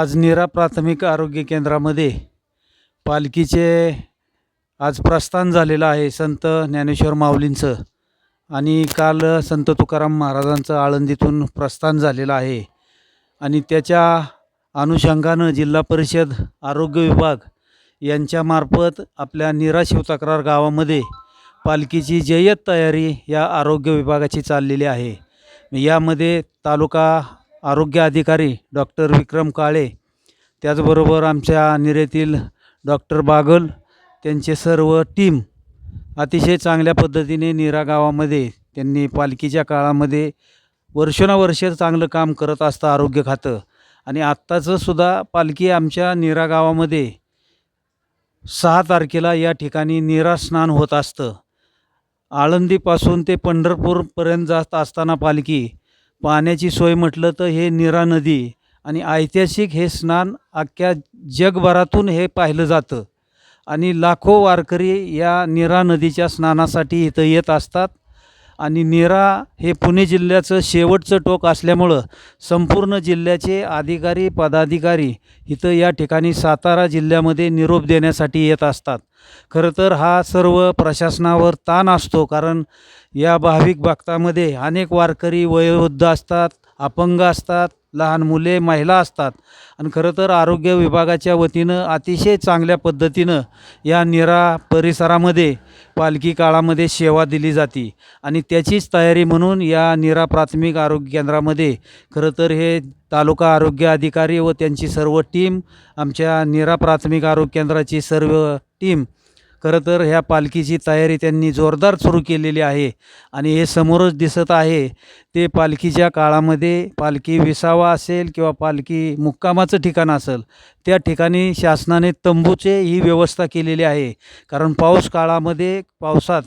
आज निरा प्राथमिक आरोग्य केंद्रामध्ये पालखीचे आज प्रस्थान झालेलं आहे संत ज्ञानेश्वर माऊलींचं. आणि काल संत तुकाराम महाराजांचं आळंदीतून प्रस्थान झालेलं आहे. आणि त्याच्या अनुषंगानं जिल्हा परिषद आरोग्य विभाग यांच्यामार्फत आपल्या निरा शिवतक्रार गावामध्ये पालखीची जय्यत तयारी या आरोग्य विभागाची चाललेली आहे. यामध्ये तालुका आरोग्य अधिकारी डॉक्टर विक्रम काळे त्याचबरोबर आमच्या निरेतील डॉक्टर बागल त्यांचे सर्व टीम अतिशय चांगल्या पद्धतीने निरा गावामध्ये त्यांनी पालखीच्या काळामध्ये वर्षानुवर्ष चांगलं काम करत असतं आरोग्य खातं. आणि आत्ताचं सुद्धा पालखी आमच्या निरा गावामध्ये सहा तारखेला या ठिकाणी निरा स्नान होत असतं. आळंदीपासून ते पंढरपूरपर्यंत जात असताना पालखी पाण्याची सोय म्हटलं तर हे नीरा नदी आणि ऐतिहासिक हे स्नान अख्ख्या जगभरातून हे पाहिलं जातं. आणि लाखो वारकरी या नीरा नदीच्या स्नानासाठी इथं येत असतात. आणि नीरा हे पुणे जिल्ह्याचं शेवटचं टोक असल्यामुळं संपूर्ण जिल्ह्याचे अधिकारी पदाधिकारी इथं या ठिकाणी सातारा जिल्ह्यामध्ये निरोप देण्यासाठी येत असतात. खरं तर हा सर्व प्रशासनावर ताण असतो कारण या भाविक भक्तामध्ये अनेक वारकरी वयोवृद्ध असतात अपंग असतात लहान मुले महिला असतात. आणि खरं तर आरोग्य विभागाच्या वतीनं अतिशय चांगल्या पद्धतीनं या निरा परिसरामध्ये पालखी काळामध्ये सेवा दिली जाते. आणि त्याचीच तयारी म्हणून या निरा प्राथमिक आरोग्य केंद्रामध्ये खरं तर हे तालुका आरोग्य अधिकारी व त्यांची सर्व टीम आमच्या निरा प्राथमिक आरोग्य केंद्राची सर्व टीम खरं तर ह्या पालखीची तयारी त्यांनी जोरदार सुरू केलेली आहे. आणि हे समोरच दिसत आहे ते पालखीच्या काळामध्ये पालखी विसावा असेल किंवा पालखी मुक्कामाचं ठिकाण असेल त्या ठिकाणी शासनाने तंबूचे ही व्यवस्था केलेली आहे. कारण पाऊस काळामध्ये पावसात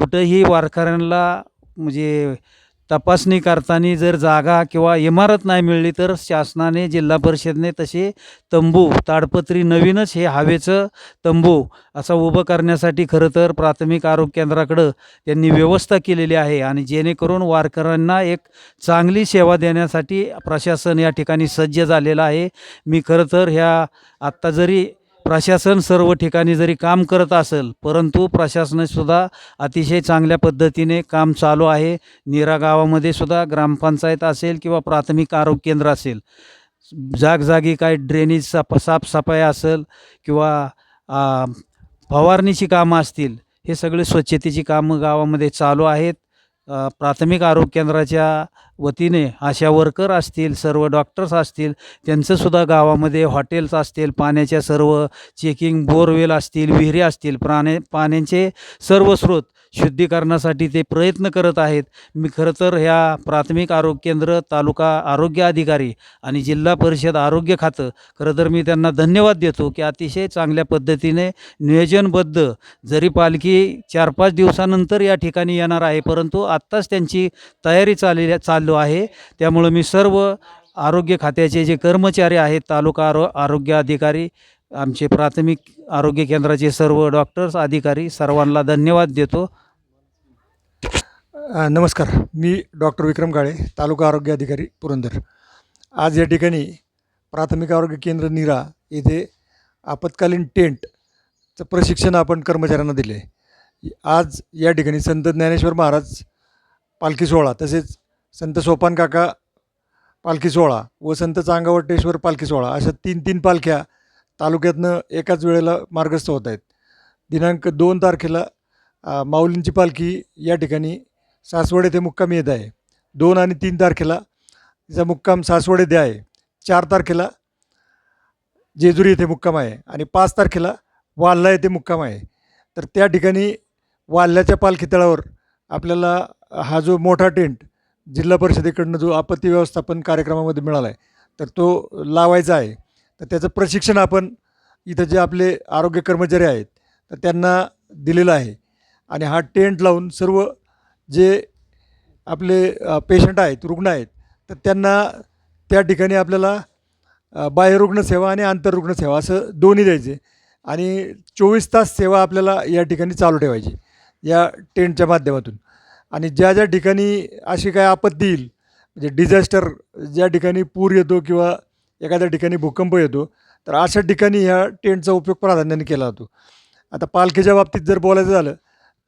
कुठंही वारकऱ्यांना म्हणजे तपासणी करताना जर जागा किंवा इमारत नाही मिळली तर शासनाने जिल्हा परिषदने तसे तंबू ताडपत्री नवीनच हे हवेचं तंबू असं उभं करण्यासाठी खरं तर प्राथमिक आरोग्य केंद्राकडं त्यांनी व्यवस्था केलेली आहे आणि जेणेकरून वारकऱ्यांना एक चांगली सेवा देण्यासाठी प्रशासन या ठिकाणी सज्ज झालेलं आहे. मी खरं तर ह्या आत्ता जरी प्रशासन सर्व ठिकाणी जरी काम करत असेल परंतु प्रशासनसुद्धा अतिशय चांगल्या पद्धतीने काम चालू आहे. नीरा गावामध्ये सुद्धा ग्रामपंचायत असेल किंवा प्राथमिक आरोग्य केंद्र असेल जागजागी काय ड्रेनेज साफ साफसफाई असेल किंवा फवारणीची कामं असतील हे सगळे स्वच्छतेची कामं गावामध्ये चालू आहेत. प्राथमिक आरोग्य केंद्राच्या वतीने आशा वर्कर असतील सर्व डॉक्टर्स असतील त्यांचंसुद्धा गावामध्ये हॉटेल्स असतील पाण्याच्या सर्व चेकिंग बोरवेल असतील विहिरी असतील प्राणे पाण्याचे सर्व स्रोत शुद्धीकरणासाठी ते प्रयत्न करत आहेत. मी खरं तर ह्या प्राथमिक आरोग्य केंद्र तालुका आरोग्य अधिकारी आणि जिल्हा परिषद आरोग्य खातं खरं तर मी त्यांना धन्यवाद देतो की अतिशय चांगल्या पद्धतीने नियोजनबद्ध जरी पालखी चार पाच दिवसानंतर या ठिकाणी येणार आहे परंतु आत्ताच त्यांची तयारी चालली चाल आहे. त्यामुळं मी सर्व आरोग्य खात्याचे जे कर्मचारी आहेत तालुका आरो आरोग्य अधिकारी आमचे प्राथमिक आरोग्य केंद्राचे सर्व डॉक्टर्स अधिकारी सर्वांना धन्यवाद देतो. अ, नमस्कार. मी डॉक्टर विक्रम काळे तालुका आरोग्य अधिकारी पुरंदर. आज या ठिकाणी प्राथमिक आरोग्य केंद्र नीरा येथे आपत्कालीन टेंटचं प्रशिक्षण आपण कर्मचाऱ्यांना दिले आज या ठिकाणी संत ज्ञानेश्वर महाराज पालखी सोहळा तसेच संत सोपान काका पालखी सोहळा व संत चांगावटेश्वर पालखी सोहळा अशा तीन तीन पालख्या तालुक्यातनं एकाच वेळेला मार्गस्थ होत आहेत. दिनांक दोन तारखेला माऊलींची पालखी या ठिकाणी सासवड येथे मुक्कामी येत आहे. दोन आणि तीन तारखेला तिचा मुक्काम सासवड येथे आहे. चार तारखेला जेजुरी येथे मुक्काम आहे आणि पाच तारखेला वाल्ला येथे मुक्काम आहे. तर त्या ठिकाणी वाल्ल्याच्या पालखी तळावर आपल्याला हा जो मोठा टेंट जिल्हा परिषदेकडनं जो आपत्ती व्यवस्थापन कार्यक्रमामध्ये मिळाला आहे तर तो लावायचा आहे. तर त्याचं प्रशिक्षण आपण इथं जे आपले आरोग्य कर्मचारी आहेत तर त्यांना दिलेलं आहे. आणि हा टेंट लावून सर्व जे आपले पेशंट आहेत रुग्ण आहेत तर त्यांना त्या ठिकाणी आपल्याला बाह्यरुग्ण सेवा आणि आंतररुग्ण सेवा असं दोन्ही द्यायचे. आणि चोवीस तास सेवा आपल्याला या ठिकाणी चालू ठेवायची या टेंटच्या माध्यमातून. आणि ज्या ज्या ठिकाणी अशी काय आपत्ती येईल म्हणजे डिझास्टर ज्या ठिकाणी पूर येतो किंवा एखाद्या ठिकाणी भूकंप येतो तर अशा ठिकाणी ह्या टेंटचा उपयोग प्राधान्याने केला जातो. आता पालखीच्या बाबतीत जर बोलायचं झालं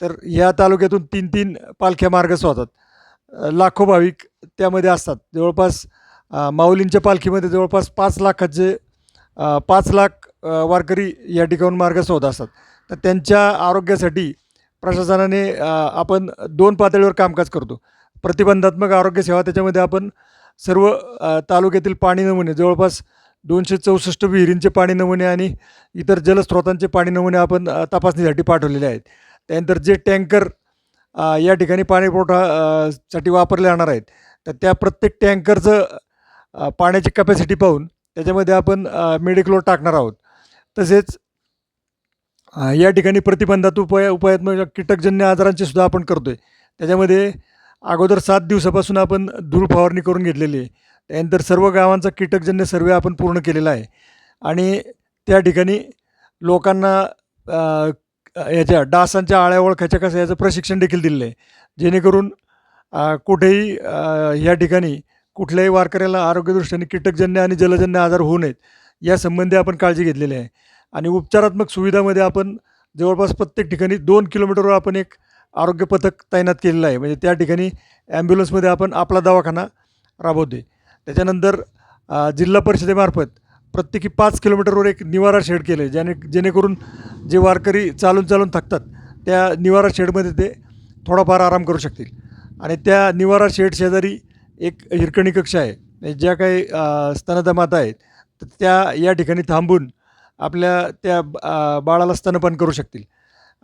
तर ह्या तालुक्यातून तीन तीन पालख्या मार्ग होतात लाखो भाविक त्यामध्ये असतात. जवळपास माऊलींच्या पालखीमध्ये जवळपास पाच लाखाचे पाच लाख वारकरी या ठिकाणून मार्ग होत असतात. तर त्यांच्या आरोग्यासाठी प्रशासनाने आपण दोन पातळीवर कामकाज करतो. प्रतिबंधात्मक आरोग्य सेवा त्याच्यामध्ये आपण सर्व तालुक्यातील पाणी नमुने जवळपास दोनशे चौसष्ट विहिरींचे पाणी नमुने आणि इतर जलस्रोतांचे पाणी नमुने आपण तपासणीसाठी पाठवलेले आहेत. त्यानंतर जे टँकर या ठिकाणी पाणी पुरवठा साठी वापरले जाणार आहेत तर त्या प्रत्येक टँकरचं पाण्याची कपॅसिटी पाहून त्याच्यामध्ये आपण मेडिक्लोर टाकणार आहोत. तसेच या ठिकाणी प्रतिबंधात उपाय उपायात्मक कीटकजन्य आजारांची सुद्धा आपण करतो आहे त्याच्यामध्ये अगोदर सात दिवसापासून आपण धूळ फवारणी करून घेतलेली आहे. त्यानंतर सर्व गावांचा कीटकजन्य सर्वे आपण पूर्ण केलेला आहे. आणि त्या ठिकाणी लोकांना याच्या डासांच्या आळ्या ओळखायच्या कसं याचं प्रशिक्षण देखील दिलेलं आहे. जेणेकरून कुठेही या ठिकाणी कुठल्याही वारकऱ्याला आरोग्यदृष्टीने कीटकजन्य आणि जलजन्य आजार होऊ नयेत यासंबंधी आपण काळजी घेतलेली आहे. आणि उपचारात्मक सुविधामध्ये आपण जवळपास प्रत्येक ठिकाणी दोन किलोमीटरवर आपण एक आरोग्य पथक तैनात केलेलं आहे. म्हणजे त्या ठिकाणी ॲम्ब्युलन्समध्ये आपण आपला दवाखाना राबवतो आहे त्याच्यानंतर जिल्हा परिषदेमार्फत प्रत्येकी पाच किलोमीटरवर एक निवारा शेड केलं आहे ज्याने जेणेकरून जे वारकरी चालून चालून थकतात त्या निवारा शेडमध्ये ते थोडाफार आराम करू शकतील. आणि त्या निवारा शेड शेजारी एक हिरकणी कक्ष आहे. ज्या काही स्तनदा माता आहेत तर त्या या ठिकाणी थांबून आपल्या त्या बाळाला स्तनपान करू शकतील.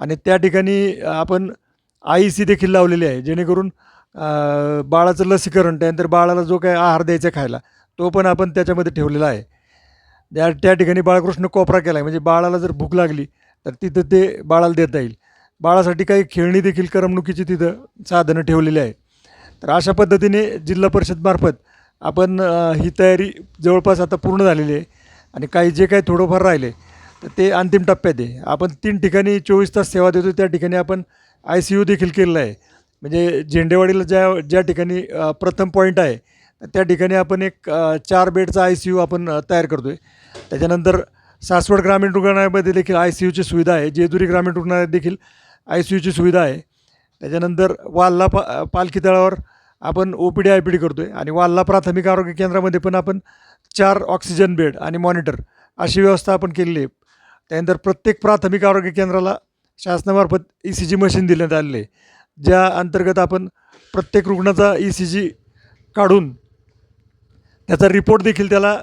आणि त्या ठिकाणी आपण आय सी देखील लावलेली आहे जेणेकरून बाळाचं लसीकरण त्यानंतर बाळाला जो काय आहार द्यायचा खायला तो पण आपण त्याच्यामध्ये ठेवलेला आहे. त्या त्या ठिकाणी बाळकृष्ण कोपरा केला आहे म्हणजे बाळाला जर भूक लागली तर तिथं ते बाळाला देता येईल. बाळासाठी काही खेळणी देखील करमणुकीची तिथं साधनं ठेवलेली आहे. तर अशा पद्धतीने जिल्हा परिषदमार्फत आपण ही तयारी जवळपास आता पूर्ण झालेली आहे. आणि काही जे काही थोडंफार राहिले तर ते अंतिम टप्प्यात आहे. आपण तीन ठिकाणी चोवीस तास सेवा देतो त्या ठिकाणी आपण आय सी यू देखील केलेलं आहे. म्हणजे झेंडेवाडीला ज्या ज्या ठिकाणी प्रथम पॉईंट आहे त्या ठिकाणी आपण एक चार बेडचा आय सी यू आपण तयार करतो आहे त्याच्यानंतर सासवड ग्रामीण रुग्णालयामध्ये देखील आय सी यूची सुविधा आहे. जेजुरी ग्रामीण रुग्णालयात देखील आय सी यूची सुविधा आहे. त्याच्यानंतर वाल्ला पा पालखी तळावर आपण O P D I P D करतो आहे आणि वाल्ला प्राथमिक आरोग्य केंद्रामध्ये पण आपण चार ऑक्सिजन बेड आणि मॉनिटर अशी व्यवस्था आपण केलेली आहे. त्यानंतर प्रत्येक प्राथमिक आरोग्य केंद्राला शासनामार्फत ई सी जी मशीन देण्यात आलेली आहे. ज्या अंतर्गत आपण प्रत्येक रुग्णाचा ई सी जी काढून त्याचा रिपोर्ट देखील त्याला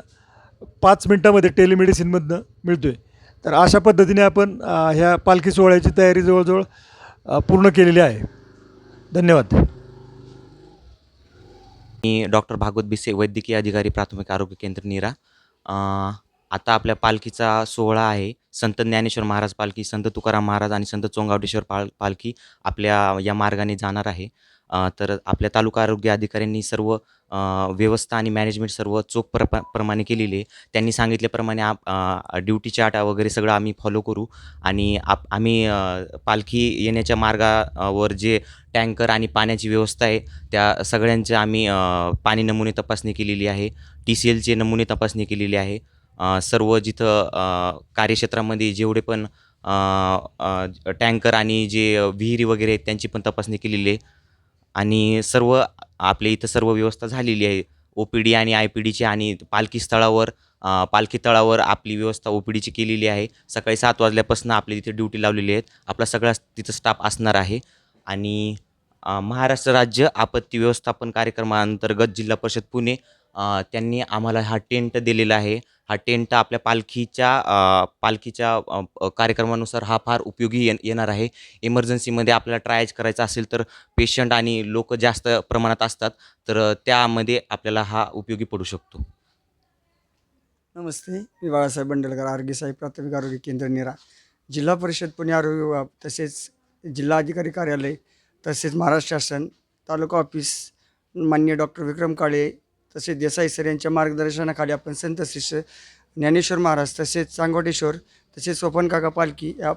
पाच मिनटामध्ये टेलिमेडिसिनमधनं मिळतो आहे तर अशा पद्धतीने आपण ह्या पालखी सोहळ्याची तयारी जवळजवळ पूर्ण केलेली आहे. धन्यवाद. मी डॉक्टर भागवत बिसे वैद्यकीय अधिकारी प्राथमिक आरोग्य केंद्र निरा. आता आपल्या पालखीचा सोहळा आहे. संत ज्ञानेश्वर महाराज पालखी संत तुकाराम महाराज आणि संत चोंगावडेश्वर पाल पालखी आपल्या या मार्गाने जाणार आहे. तर आपल्या तालुका आरोग्य अधिकाऱ्यांनी सर्व व्यवस्था आणि मॅनेजमेंट सर्व चोख प्र प्रमाणे केलेली आहे. त्यांनी सांगितल्याप्रमाणे आप ड्युटी चार्ट वगैरे सगळं आम्ही फॉलो करू आणि आप आम्ही पालखी येण्याच्या मार्गावर जे टँकर आणि पाण्याची व्यवस्था आहे त्या सगळ्यांच्या आम्ही पाणी नमुने तपासणी केलेली आहे. टी सी एलचे नमुने तपासणी केलेली आहे. सर्व जिथं कार्यक्षेत्रामध्ये जेवढे पण टँकर आणि जे विहिरी वगैरे आहेत त्यांची पण तपासणी केलेली आहे. आणि सर्व आपल्या इथं सर्व व्यवस्था झालेली आहे. ओ पी डी आणि आय पी डीची आणि पालखी स्थळावर पालखी तळावर आपली व्यवस्था ओ पी डीची केलेली आहे. सकाळी सात वाजल्यापासून आपल्या तिथे ड्युटी लावलेली आहेत. आपला सगळा तिथं स्टाफ असणार आहे. आणि महाराष्ट्र राज्य आपत्ती व्यवस्थापन कार्यक्रमाअंतर्गत जिल्हा परिषद पुणे त्यांनी आम्हाला हा टेंट दिलेला आहे. हा टेंट आपल्या पालखीच्या पालखीच्या कार्यक्रमानुसार हा फार उपयोगी ये येणार आहे. इमर्जन्सीमध्ये आपल्याला ट्रायज करायचा असेल तर पेशंट आणि लोक जास्त प्रमाणात असतात तर त्यामध्ये आपल्याला हा उपयोगी पडू शकतो. नमस्ते मी बाळासाहेब बंडलकर आरोग्य साहेब प्राथमिक आरोग्य केंद्र निरा. जिल्हा परिषद पुणे आरोग्य विभाग तसेच जिल्हा अधिकारी कार्यालय तसेच महाराष्ट्र शासन तालुका ऑफिस मान्य डॉक्टर विक्रम काळे तसेच देसाई सर यांच्या मार्गदर्शनाखाली आपण संत शिष्य ज्ञानेश्वर महाराज तसेच चांगवटेश्वर तसेच सोपनकाका पालखी या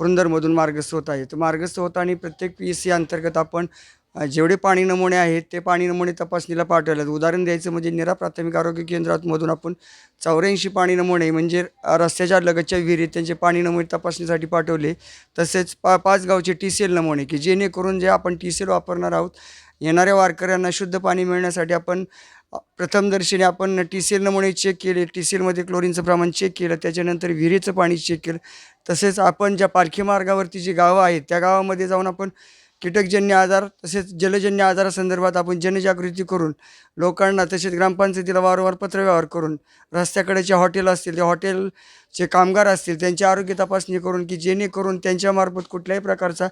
पुरंदरमधून मार्गस्थ होत आहे तर मार्गस्थ होत आणि प्रत्येक पी एस सी अंतर्गत आपण जेवढे पाणी नमुने आहेत ते पाणी नमुने तपासणीला पाठवले आहेत उदाहरण द्यायचं म्हणजे निरा प्राथमिक आरोग्य केंद्रामधून आपण चौऱ्याऐंशी पाणी नमुने म्हणजे रस्त्याच्या लगतच्या विहिरीत त्यांचे पाणी नमुने तपासणीसाठी पाठवले. तसेच पा पाच गावचे टी सी एल नमुने की जेणेकरून जे आपण टी सी एल वापरणार आहोत येणाऱ्या वारकऱ्यांना शुद्ध पाणी मिळण्यासाठी आपण प्रथमदर्शनी आपण टी सी एल नमुने चेक केले. टी सी एलमध्ये क्लोरीनचं प्रमाण चेक केलं. त्याच्यानंतर विहिरीचं पाणी चेक केलं. तसेच आपण ज्या पालखी मार्गावरती जी गावं आहेत त्या गावामध्ये जाऊन आपण कीटकजन्य आजार तसेच जलजन्य आजारासंदर्भात आपण जनजागृती करून लोकांना तसेच ग्रामपंचायतीला वारंवार पत्रव्यवहार करून रस्त्याकडे जे हॉटेल असतील त्या जे कामगार असतील त्यांची आरोग्य तपासणी करून की जेणेकरून त्यांच्यामार्फत कुठल्याही प्रकारचा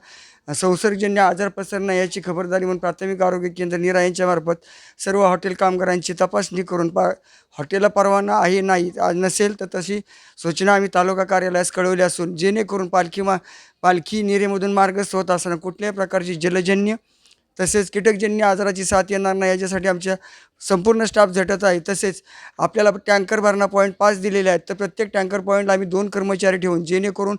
संसर्गजन्य आजार पसरणं याची खबरदारी म्हणून प्राथमिक आरोग्य केंद्र निरा यांच्यामार्फत सर्व हॉटेल कामगारांची तपासणी करून पा हॉटेलला परवाना आहे नाही आज नसेल तर तशी सूचना आम्ही तालुका कार्यालयास कळवली असून जेणेकरून पालखी मा पालखी निरेमधून मार्गस्थ होत असताना कुठल्याही प्रकारची जलजन्य तसेच कीटकजन्य आजाराची साथ येणार नाही याच्यासाठी आमच्या संपूर्ण स्टाफ झटत आहे. तसेच आपल्याला टँकर भरणा पॉईंट पाच दिलेले आहेत. तर प्रत्येक टँकर पॉईंटला आम्ही दोन कर्मचारी ठेवून जेणेकरून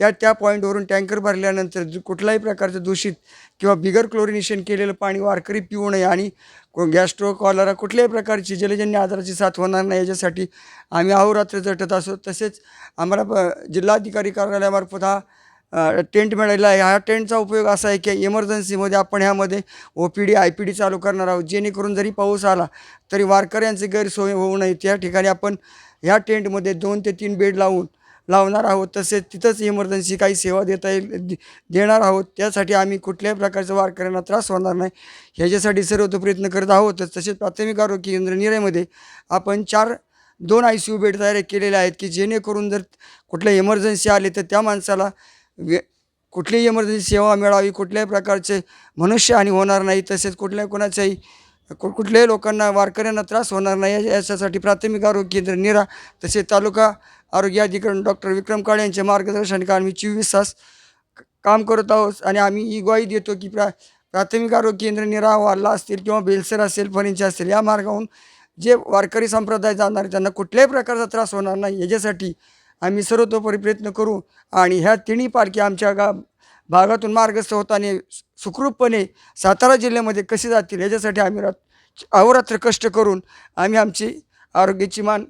त्या त्या पॉईंटवरून टँकर भरल्यानंतर कुठल्याही प्रकारचं दूषित किंवा बिगर क्लोरिनेशन केलेलं पाणी वारकरी पिऊ नये आणि गॅस्ट्रो कॉलरा कुठल्याही प्रकारची जलजन्य आजाराची साथ होणार नाही याच्यासाठी आम्ही अहोरात्र झटत असो तसेच आम्हाला प जिल्हाधिकारी कार्यालयामार्फत हा टेंट मिळालेला आहे. हा टेंटचा उपयोग असा आहे की इमर्जन्सीमध्ये आपण ह्यामध्ये O P D I P D चालू करणार आहोत. जेणेकरून जरी पाऊस आला तरी वारकऱ्यांची गैरसोय होऊ नये. त्या ठिकाणी आपण ह्या टेंटमध्ये दोन ते तीन बेड लावून लावणार आहोत. तसेच तिथंच इमर्जन्सी काही सेवा देता येईल दे- देणार आहोत. त्यासाठी आम्ही कुठल्याही प्रकारच्या वारकऱ्यांना त्रास होणार नाही. ह्याच्यासाठी सर्व तो प्रयत्न करत आहोतच तसेच प्राथमिक आरोग्य केंद्र निरेमध्ये आपण चार दोन आय सी यू बेड तयार केलेले आहेत की जेणेकरून जर कुठल्या इमर्जन्सी आले तर त्या माणसाला वे कुठलीही इमर्जन्सी सेवा मिळावी कुठल्याही प्रकारचे मनुष्यहानी होणार नाही तसेच कुठल्या कोणाच्याही कु कुठल्याही लोकांना वारकऱ्यांना त्रास होणार नाही याच्यासाठी प्राथमिक आरोग्य केंद्र निरा तसेच तालुका आरोग्य अधिकारी डॉक्टर विक्रम काळे यांच्या मार्गदर्शन आम्ही चोवीस तास काम करत आहोत आणि आम्ही ही ग्वाही देतो की प्रा प्राथमिक आरोग्य केंद्र निरा वाल्ला असतील किंवा बेलसर असेल फणींचे असतील या मार्गाहून जे वारकरी संप्रदाय जाणार त्यांना कुठल्याही प्रकारचा त्रास होणार नाही याच्यासाठी आम्ही सर्वतोपरी प्रयत्न करू. आणि ह्या तिन्ही पालख्या आमच्या गा भागातून मार्गस्थ होताना सुखरूपपणे सातारा जिल्ह्यामध्ये कसे जातील याच्यासाठी आम्ही रात अहोरात्र कष्ट करून आम्ही आमची आरोग्याची मान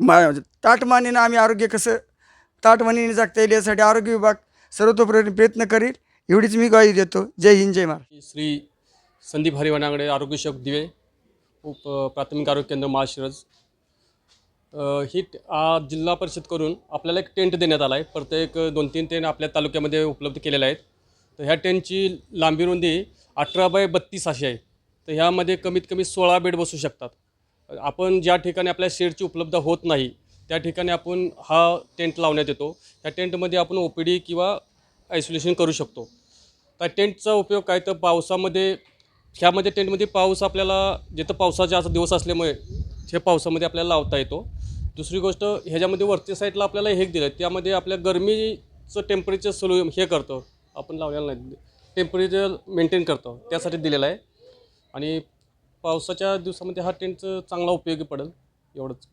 मा ताटमानेनं आम्ही आरोग्य कसं ताटमानीने जगता येईल यासाठी आरोग्य विभाग सर्वतोपरी प्रयत्न करील. एवढीच मी ग्वाही देतो. जय हिंद जय महाराज श्री संदीप हरिवणाकडे आरोग्य शब्द दिवे उप प्राथमिक आरोग्य केंद्र महाशिरज ही ट- आज जिल्हा परिषद करून आपल्याला एक टेंट देण्यात आला आहे. प्रत्येक दोन तीन टेंट आपल्या तालुक्यामध्ये उपलब्ध केलेले आहेत. तर ह्या टेंटची लांबी रुंदी अठरा बाय बत्तीस अशी आहे. तर ह्यामध्ये कमीत कमी सोळा बेड बसू शकतात. आपण ज्या ठिकाणी आपल्या शेडची उपलब्ध होत नाही त्या ठिकाणी आपण हा टेंट लावण्यात येतो. ह्या टेंटमध्ये आपण ओ पी डी किंवा आयसोलेशन करू शकतो. त्या टेंटचा उपयोग काय? तर पावसामध्ये ह्यामध्ये टेंटमध्ये पाऊस आपल्याला जिथं पावसाचे असं दिवस असल्यामुळे हे पावसामध्ये आपल्याला लावता येतो. दुसरी गोष्ट ह्याच्यामध्ये वरच्या साईडला आपल्याला हे दिलं आहे त्यामध्ये आपल्या गरमीचं टेम्परेचर सोलू हे करतो. आपण लावलेलं नाही. टेम्परेचर मेंटेन करतो. त्यासाठी दिलेलं आहे. आणि पावसाच्या दिवसामध्ये हा टेंटचं चांगला उपयोगी पडेल. एवढंच.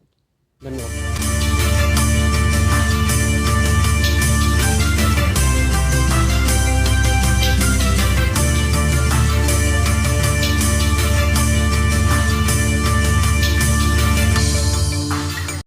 धन्यवाद.